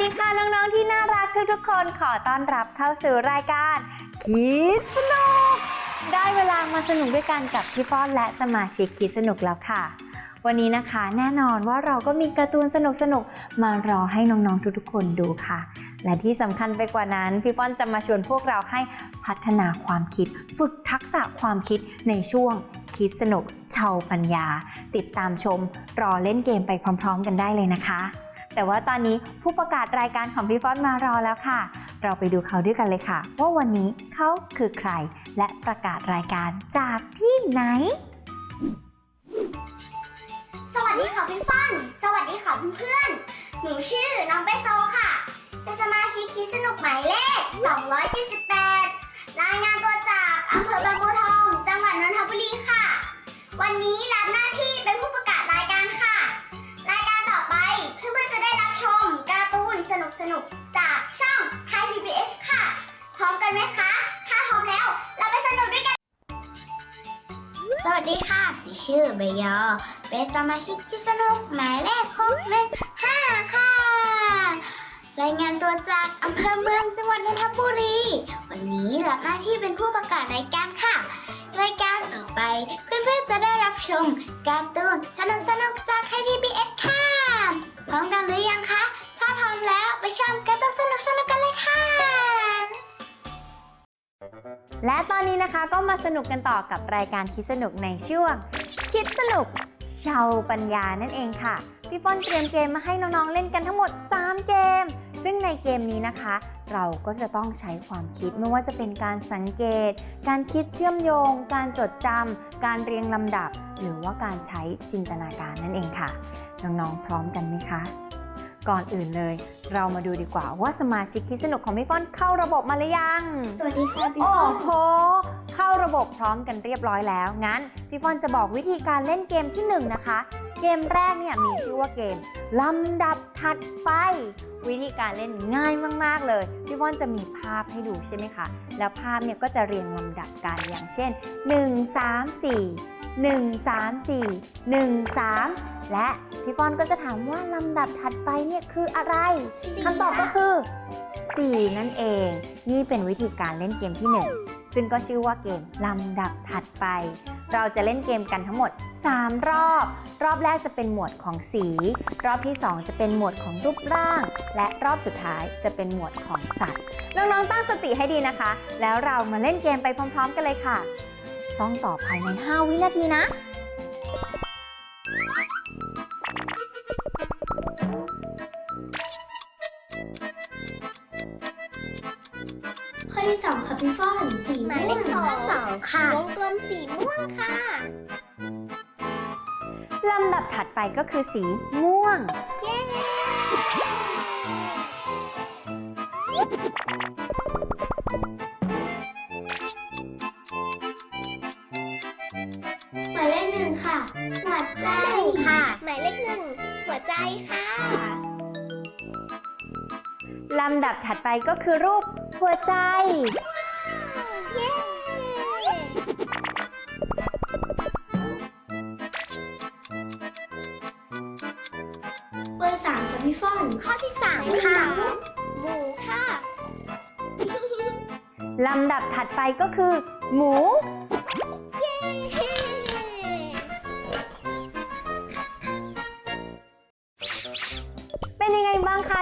ดีค่ะน้องๆที่น่ารักทุกๆ คนขอต้อนรับเข้าสู่รายการคิดสนุก ได้เวลามาสนุกด้วยกันกับพี่ป้อนและสมาชิกคิดสนุกแล้วค่ะ วันนี้นะคะแน่นอนว่าเราก็มีการ์ตูนสนุกๆมารอให้น้องๆทุกๆ คนดูค่ะ และที่สำคัญไปกว่านั้นพี่ป้อนจะมาชวนพวกเราให้พัฒนาความคิด ฝึกทักษะความคิดในช่วงคิดสนุกเชาวปัญญา ติดตามชม รอเล่นเกมไปพร้อม ๆ กันได้เลยนะคะ แต่ว่าตอนนี้ผู้ประกาศรายการของพี่ฟอนมารอแล้วค่ะ เราไปดูเขาด้วยกันเลยค่ะ ว่าวันนี้เขาคือใคร และประกาศรายการจากที่ไหน สวัสดีค่ะพี่ฟอน สวัสดีค่ะเพื่อนๆหนูชื่อน้องเบโซค่ะ เป็นสมาชิกคิดสนุกหมายเลข2 7 สวัสดีค่ะชื่อเบยอ เป็นสมาชิกคิดสนุกหมายเลขหกหนึ่งห้าค่ะ รายงานตัวจากอำเภอเมืองจังหวัดนนทบุรี วันนี้รับหน้าที่เป็นผู้ประกาศรายการค่ะ รายการต่อไปเพื่อนๆจะได้รับชม การ์ตูนสนุกสนุกจากไทยพีบีเอสค่ะ พร้อมกันหรือยังคะ ถ้าพร้อมแล้วไปชมการ์ตูนสนุกสนุกกันเลยค่ะ และตอนนี้นะคะก็มาสนุกกันต่อกับรายการคิดสนุกในช่วง คิดสนุกชาวปัญญานั่นเองค่ะ พี่ป้อนเตรียมเกมมาให้น้องๆเล่นกันทั้งหมด 3 เกม ซึ่งในเกมนี้นะคะ เราก็จะต้องใช้ความคิดไม่ว่าจะเป็นการสังเกต การคิดเชื่อมโยง การจดจำการเรียงลำดับ หรือว่าการใช้จินตนาการนั่นเองค่ะ น้องๆพร้อมกันไหมคะ ก่อนอื่นเลย เรามาดูดีกว่าว่าสมาชิกคิดสนุกของพี่ป้อนเข้าระบบมาหรือยัง สวัสดีค่ะพี่โอ้ฟันโห เข้าระบบพร้อมกันเรียบร้อยแล้ว งั้นพี่ฟอนจะบอกวิธีการเล่นเกมที่1นงนะคะ เกมแรกเนี่ยมีชื่อว่าเกมลำดับถัดไป วิธีการเล่นง่ายมาก ๆ เลย พี่ฟอนจะมีภาพให้ดูใช่ไหมคะ แล้วภาพเนี่ยก็จะเรียงลำดับกันอย่างเช่น 1 3 4 1 3 4 1 3 และพี่ฟอนก็จะถามว่าลำดับถัดไปเนี่ยคืออะไรคำตอบก็คือ 4 นั่นเอง นี่เป็นวิธีการเล่นเกมที่ 1 ซึ่งก็ชื่อว่าเกมลำดับถัดไป เราจะเล่นเกมกันทั้งหมด 3 รอบ รอบแรกจะเป็นหมวดของสี รอบที่ 2 จะเป็นหมวดของรูปร่าง และรอบสุดท้ายจะเป็นหมวดของสัตว์น้องๆตั้งสติให้ดีนะคะ แล้วเรามาเล่นเกมไปพร้อม ๆ กันเลยค่ะ ต้องตอบภายใน 5 วินาทีนะ ข้อที่สองค่ะพี่ฟันสีหมายเลขสองสองค่ะ วงกลมสีม่วงค่ะ ลำดับถัดไปก็คือสีม่วงหม หนึ่งค่ะหัวใจค่ะ หมายเลขหนึ่งหัวใจค่ะ ลำดับถัดไปก็คือรูปหัวใจ เย้ เบอร์สามค่ะพี่ฟันข้อที่สามค่ะ หมูค่ะ ลำดับถัดไปก็คือ หมู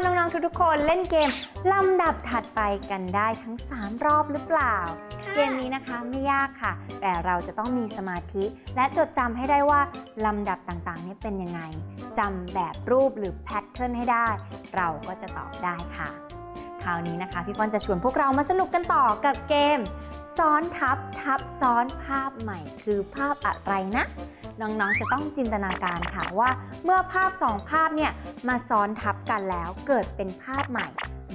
น้อง ๆ ทุกๆ คนเล่นเกมลำดับถัดไปกันได้ทั้ง 3 รอบหรือเปล่าค่ะเกมนี้นะคะไม่ยากค่ะ แต่เราจะต้องมีสมาธิ และจดจำให้ได้ว่าลำดับต่างๆ นี้เป็นยังไงจำแบบรูปหรือแพทเทิร์นให้ได้ เราก็จะตอบได้ค่ะ คราวนี้นะคะ พี่ก้อนจะชวนพวกเรามาสนุกกันต่อกับเกม ซ้อนทับทับซ้อนภาพใหม่คือภาพอะไรนะ น้องๆ จะต้องจินตนาการค่ะว่า เมื่อภาพสองภาพเนี่ยมาซ้อนทับกันแล้วเกิดเป็นภาพใหม่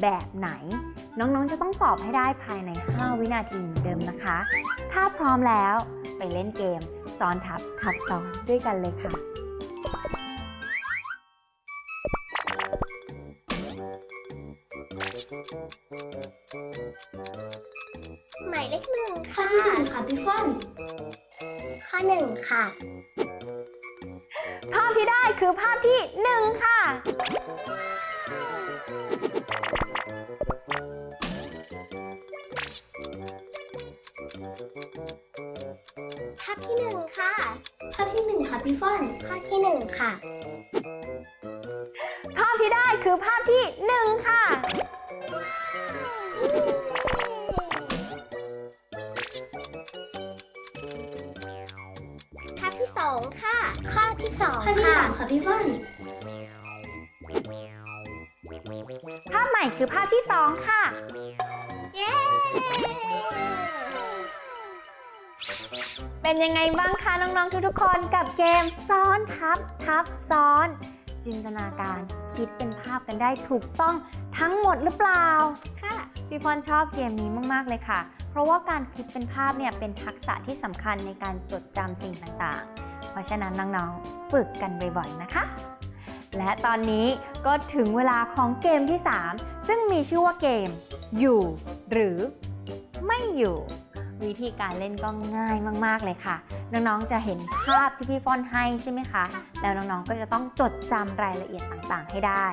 แบบไหน น้องๆ จะต้องตอบให้ได้ภายใน 5 วินาทีเหมือนเดิมนะคะ ถ้าพร้อมแล้วไปเล่นเกมซ้อนทับทับซ้อนด้วยกันเลยค่ะหมายเลขหนึ่งข้อค่ะที่หนึ่งค่ะพี่ฟันข้อหนึ่งค่ะ คือภาพที่ 1 ค่ะ ภาพที่ 1 ค่ะ ภาพที่ 1 ค่ะพี่ฟอน ภาพที่ 1 ค่ะ ภาพที่ได้คือภาพที่ 1 ค่ะ สองข้อที่ค่ะ สามค่ะพี่ฟ่อนภาพใหม่คือภาพที่สองค่ะ เย้ เป็นยังไงบ้างคะน้อง ๆ ทุกๆคนกับเกมซ้อนทับทับซ้อน จินตนาการคิดเป็นภาพกันได้ถูกต้องทั้งหมดหรือเปล่า ค่ะ พี่ฟอนชอบเกมนี้มาก ๆ เลยค่ะ เพราะว่าการคิดเป็นภาพเนี่ยเป็นทักษะที่สำคัญในการจดจำสิ่งต่างๆ เพราะฉะนั้นน้องๆ ฝึกกันบ่อยๆนะคะ และตอนนี้ก็ถึงเวลาของเกมที่ 3 ซึ่งมีชื่อว่าเกม อยู่ หรือ ไม่อยู่ วิธีการเล่นก็ง่ายมากๆเลยค่ะ น้องๆจะเห็นภาพที่พี่ฟอนให้ใช่ไหมคะ แล้วน้องๆก็จะต้องจดจำรายละเอียดต่างๆ ให้ได้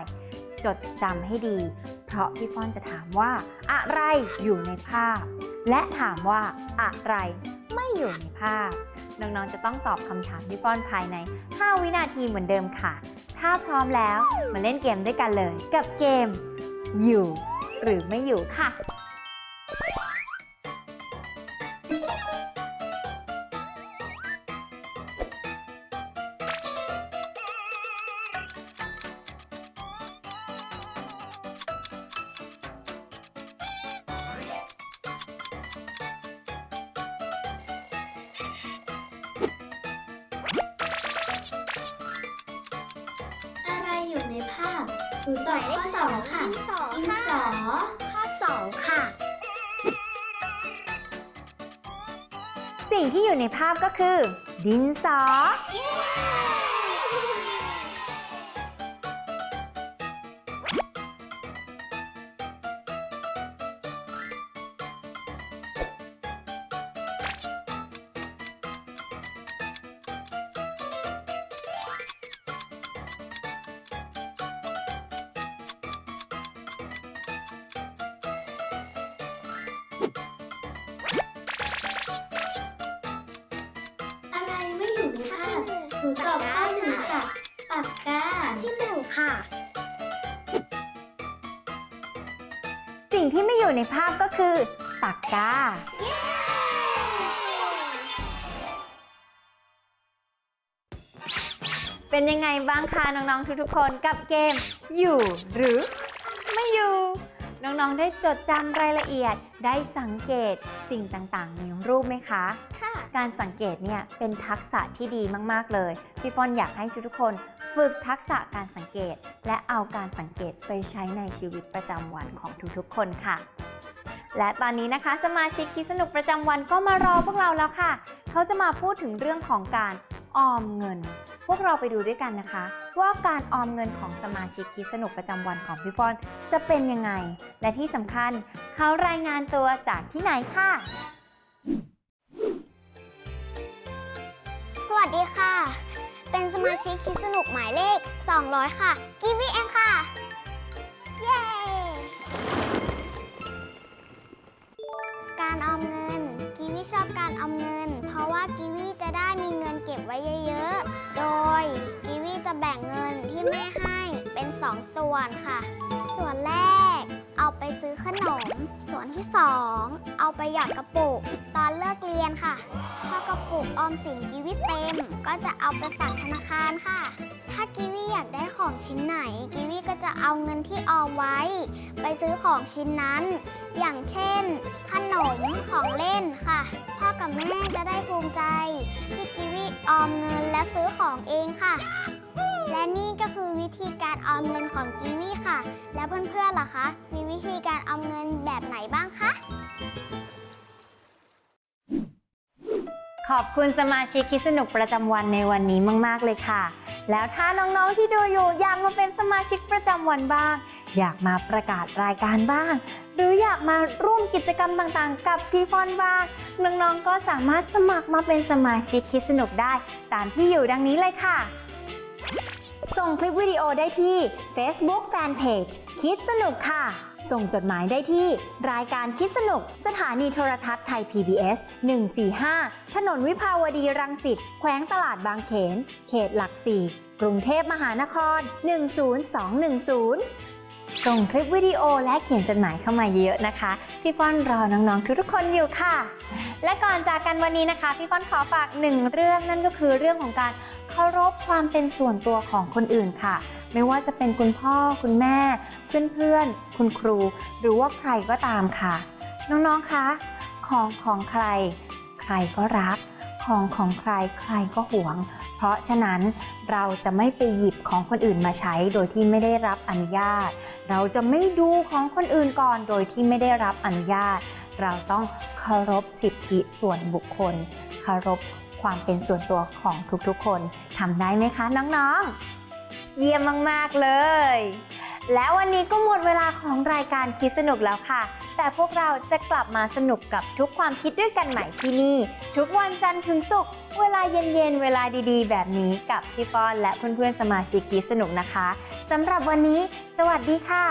จดจำให้ดี เพราะพี่ฟอนจะถามว่า อะไรอยู่ในภาพ และถามว่าอะไรไม่อยู่ในภาพ น้องๆ จะต้องตอบคำถามพี่ป้อนภายใน 5 วินาทีเหมือนเดิมค่ะ ถ้าพร้อมแล้วมาเล่นเกมด้วยกันเลย กับเกมอยู่หรือไม่อยู่ค่ะ หนูตอบข้อสองค่ะดินสอดินค่ะสอข้อสองค่ะ สิ่งที่อยู่ในภาพก็คือ ดินสอ อบข้อหนึ่งค่ะปากกาที่หนึ่งค่ะ สิ่งที่ไม่อยู่ในภาพก็คือปากกา เป็นยังไงบ้างคะน้องๆทุกๆคนกับเกม อยู่หรือ ไม่อยู่ น้องๆได้จดจำรายละเอียดได้สังเกตสิ่งต่างๆในรูปไหมคะ ค่ะ การสังเกตเนี่ยเป็นทักษะที่ดีมาก ๆ เลย พี่ฟอนอยากให้ทุกคนฝึกทักษะการสังเกต และเอาการสังเกตไปใช้ในชีวิตประจำวันของทุกๆ คนค่ะ และตอนนี้นะคะสมาชิกคิดสนุกประจำวันก็มารอพวกเราแล้วค่ะ เขาจะมาพูดถึงเรื่องของการออมเงิน พวกเราไปดูด้วยกันนะคะ ว่าการออมเงินของสมาชิกคิดสนุกประจำวันของพี่ฟอนจะเป็นยังไง และที่สำคัญเขารายงานตัวจากที่ไหนค่ะ วัสดีค่ะ เป็นสมาชิกคิดสนุกหมายเลข 200 ค่ะกีวีเองค่ะ เย้ การออมเงินกีวีชอบการออมเงิน เพราะว่ากีวีจะได้มีเงินเก็บไว้เยอะๆ โดยกีวีจะแบ่งเงินที่แม่ให้เป็น 2 ส่วนค่ะ ส่วนแรก เอาไปซื้อขนม ส่วนที่ 2 เอาไปหยอดกระปุก ตอนเลิกเรียนค่ะ ถ้ากระปุกออมสินกีวีเต็ม ก็จะเอาไปฝากธนาคารค่ะ ถ้ากีวีอยากได้ของชิ้นไหน กีวีก็จะเอาเงินที่ออมไว้ ไปซื้อของชิ้นนั้น อย่างเช่น ขนมของเล่นค่ะ พ่อกับแม่จะได้ภูมิใจ ที่กีวีออมเงินและซื้อของเองค่ะ และนี่ก็คือวิธีการออมเงินของกีวีค่ะ แล้วเพื่อนๆล่ะคะ มีวิธีการออมเงินแบบไหนบ้างคะ ขอบคุณสมาชิกคิดสนุกประจำวันในวันนี้มาก ๆ เลยค่ะ แล้วถ้าน้องๆที่ดูอยู่อยากมาเป็นสมาชิกประจำวันบ้าง อยากมาประกาศรายการบ้าง หรืออยากมาร่วมกิจกรรมต่างๆ กับทีฟอนบ้างน้องๆก็สามารถสมัครมาเป็นสมาชิกคิดสนุกได้ ตามที่อยู่ดังนี้เลยค่ะ ส่งคลิปวิดีโอได้ที่ Facebook Fanpage คิดสนุกค่ะ ส่งจดหมายได้ที่ รายการคิดสนุก สถานีโทรทัศน์ไทย PBS 145 ถนนวิภาวดีรังสิต แขวงตลาดบางเขน เขตหลักสี่กรุงเทพมหานคร 10210 ส่งคลิปวิดีโอและเขียนจดหมายเข้ามาเยอะนะคะ พี่ฟ้อนรอน้องๆทุกๆคนอยู่ค่ะ และก่อนจากกันวันนี้นะคะ พี่ฟ้อนขอฝากหนึ่งเรื่องนั่นก็คือเรื่องของการเคารพความเป็นส่วนตัวของคนอื่นค่ะ ไม่ว่าจะเป็นคุณพ่อคุณแม่ เพื่อนๆ คุณครู หรือว่าใครก็ตามค่ะ น้องๆคะของของใคร ใครก็รัก ของของใครใครก็หวง เพราะฉะนั้นเราจะไม่ไปหยิบของคนอื่นมาใช้โดยที่ไม่ได้รับอนุญาต เราจะไม่ดูของคนอื่นก่อนโดยที่ไม่ได้รับอนุญาต เราต้องเคารพสิทธิส่วนบุคคล เคารพความเป็นส่วนตัวของทุกๆคนทำได้ไหมคะน้องๆ เยี่ยมมากๆเลย และวันนี้ก็หมดเวลาของรายการคิดสนุกแล้วค่ะ แต่พวกเราจะกลับมาสนุกกับทุกความคิดด้วยกันใหม่ที่นี่ ทุกวันจันทร์ถึงศุกร์เวลาเย็นๆ เวลาดีๆ แบบนี้กับพี่ป้อนและเพื่อนๆ สมาชิกคิดสนุกนะคะสำหรับวันนี้ สวัสดีค่ะ